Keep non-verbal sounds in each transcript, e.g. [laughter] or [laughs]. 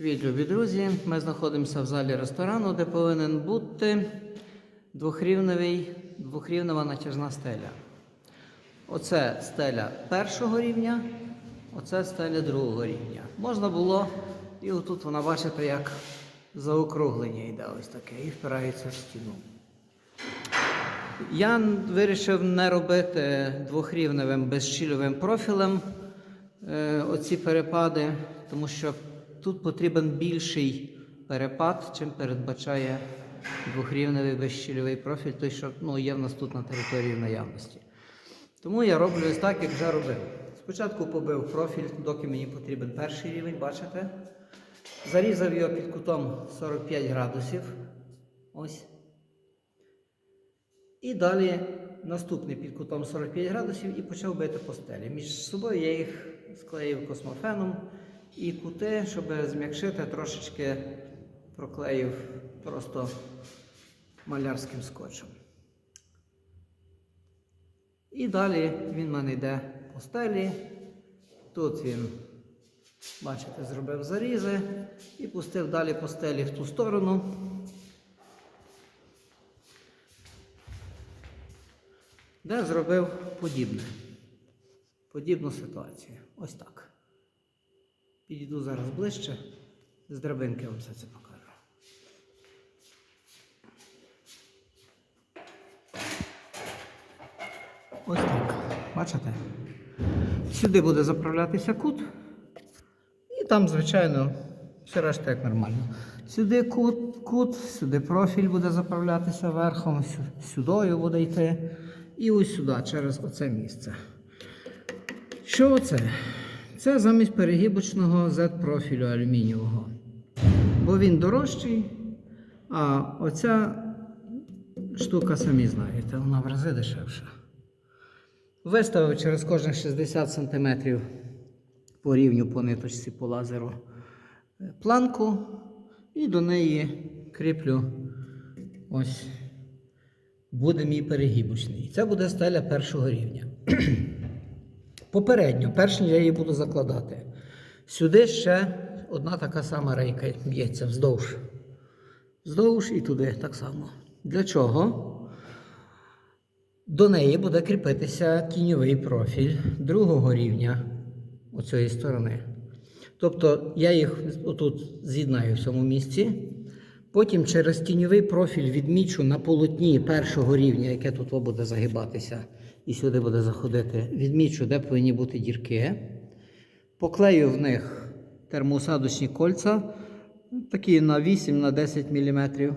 Привіт, любі друзі! Ми знаходимося в залі ресторану, де повинен бути двохрівневий, двохрівнева натяжна стеля. Оце стеля першого рівня, оце стеля другого рівня. Можна було, і отут вона, бачите, як заокруглення йде ось таке і впирається в стіну. Я вирішив не робити двохрівневим безщільовим профілем е, оці перепади, тому що тут потрібен більший перепад, чим передбачає двохрівневий безщільовий профіль, той, що ну, є в нас тут на території наявності. Тому я роблю ось так, як вже робив. Спочатку побив профіль, доки мені потрібен перший рівень, бачите? Зарізав його під кутом 45 градусів. Ось. І далі наступний під кутом 45 градусів і почав бити по стелі. Між собою я їх склеїв космофеном і кути, щоб зм'якшити, трошечки проклеїв просто малярським скотчем. І далі він в мене йде по стелі. Тут він, бачите, зробив зарізи і пустив далі по стелі в ту сторону. де зробив подібне. Подібну ситуацію. Ось так. Підійду зараз ближче, з драбинки вам все це покажу. Ось так. Бачите? Сюди буде заправлятися кут. І там, звичайно, все решта як нормально. Сюди кут, кут, сюди профіль буде заправлятися верхом, сю- сюдою буде йти. І ось сюди, через оце місце. Що оце? Це замість перегибочного Z-профілю алюмінієвого. Бо він дорожчий, а оця штука, самі знаєте, вона в рази дешевша. Виставив через кожних 60 см по рівню по ниточці по лазеру е, планку і до неї кріплю ось буде мій перегибочний. Це буде стеля першого рівня. [clears throat] Попередньо, перш ніж я її буду закладати. Сюди ще одна така сама рейка б'ється вздовж. Вздовж і туди так само. Для чого? До неї буде кріпитися тіньовий профіль другого рівня оцієї сторони. Тобто я їх отут з'єднаю в цьому місці. Потім через тіньовий профіль відмічу на полотні першого рівня, яке тут буде загибатися, і сюди буде заходити. Відмічу, де повинні бути дірки. Поклею в них термоусадочні кольця, такі на 8-10 мм.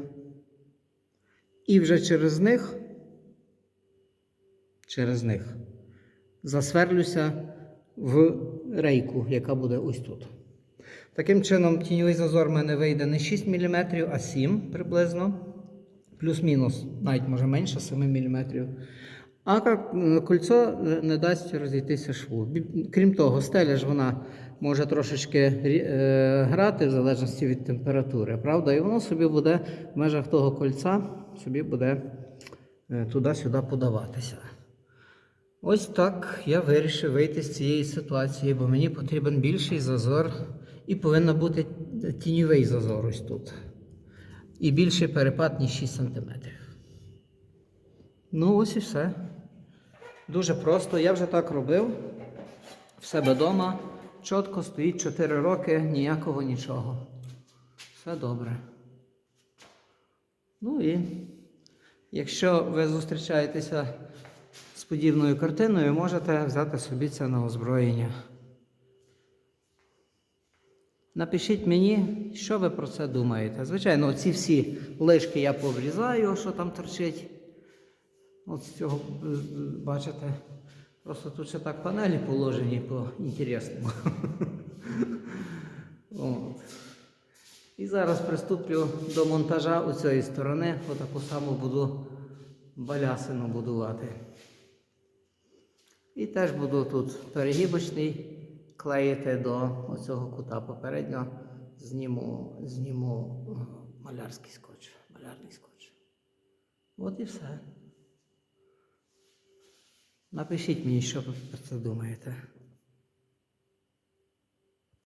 І вже через них, через них засверлюся в рейку, яка буде ось тут. Таким чином, тіньовий зазор в мене вийде не 6 мм, а 7 приблизно. Плюс-мінус, навіть може менше 7 мм. А кольцо не дасть розійтися шву. Крім того, стеля ж вона може трошечки е, грати в залежності від температури, правда? І воно собі буде в межах того кольця собі буде е, туди-сюди подаватися. Ось так я вирішив вийти з цієї ситуації, бо мені потрібен більший зазор і повинен бути тіньовий зазор ось тут. І більший перепад, ніж 6 см. Ну, ось і все. Дуже просто. Я вже так робив в себе вдома. Чітко стоїть 4 роки, ніякого нічого. Все добре. Ну і якщо ви зустрічаєтеся з подібною картиною, можете взяти собі це на озброєння. Напишіть мені, що ви про це думаєте. Звичайно, ці всі лишки я поврізаю, що там торчить. От з цього, бачите, просто тут ще так панелі положені по інтересному. [laughs] І зараз приступлю до монтажа у цієї сторони, отаку саму буду балясину будувати. І теж буду тут перегибочний клеїти до оцього кута попередньо зніму, зніму малярський скотч, малярний скотч. От і все. Напишіть мені, що ви про це думаєте.